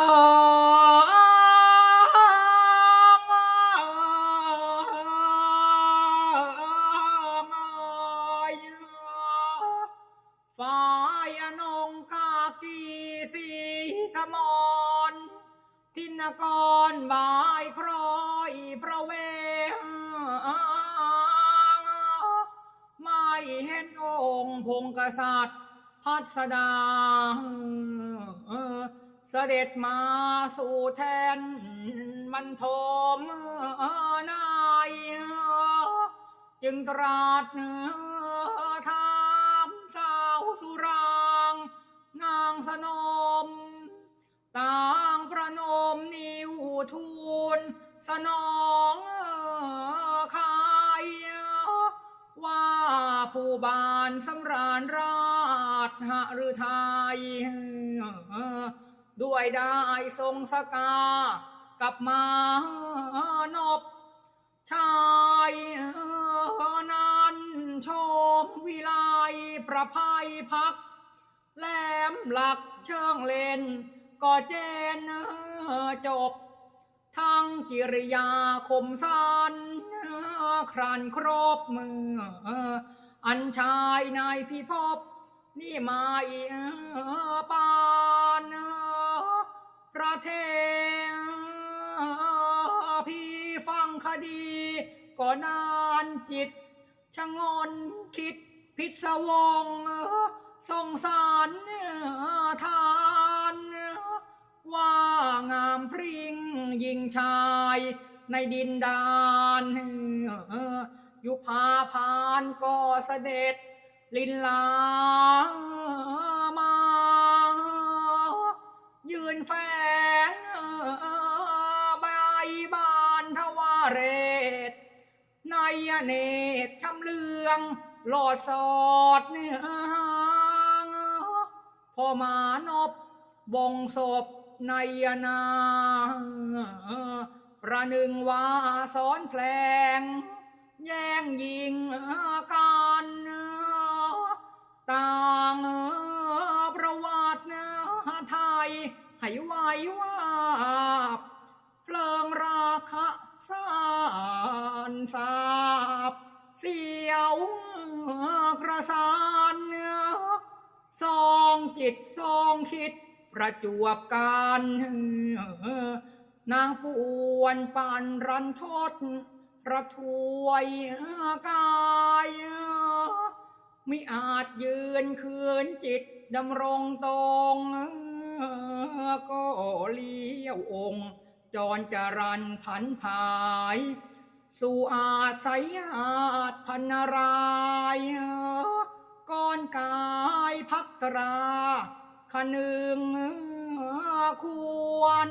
เอฝ่ายอนงกากีสีสมอนทินกรบายครอยพระเวงไม่เห็นองค์พงกษัตริย์พัสดา เสด็จมาสู่แทนมันโทมนายจึงตรัสถามสาวสุรางนางสนม ต่างประนมนิวทูลสนองคายว่าผู้บานสำราญราชหฤทัย ด้วยได้ทรงสกา กับมานบชายนันชมวิไลประภัยพัก แหลมหลักเชิงเลนก็เจนจบทั้งกิริยาคมสันครันครบมือ อันชายนายพิภพนี่มาอีปา นพระเทพี่ฟังคดีก็นานจิต ชะงนคิดพิศวงสงสารทาน ว่างามพริ้งยิงชายในดินดานยุพาพานก็เสด็จลินลา ในเนตรชำเลืองหลอดสอดเนื้อหางพอมานบบงศพในนาประหนึ่งว่าสอนแผลง แย่งยิงกันต่างประวัติไทยให้ไหวว่าเพลิงราคะ สานสาบเสียวกระสานสองจิตสองคิดประจวบกันนางปวนปันรันทดระทวยกายมิอาจยืนคืนจิตดำรงตรงก็เลี้ยวองค์ จรจรันผันผาย สู่อาศัยอาจพันรายก้อนกายพักตรา ขนึงควร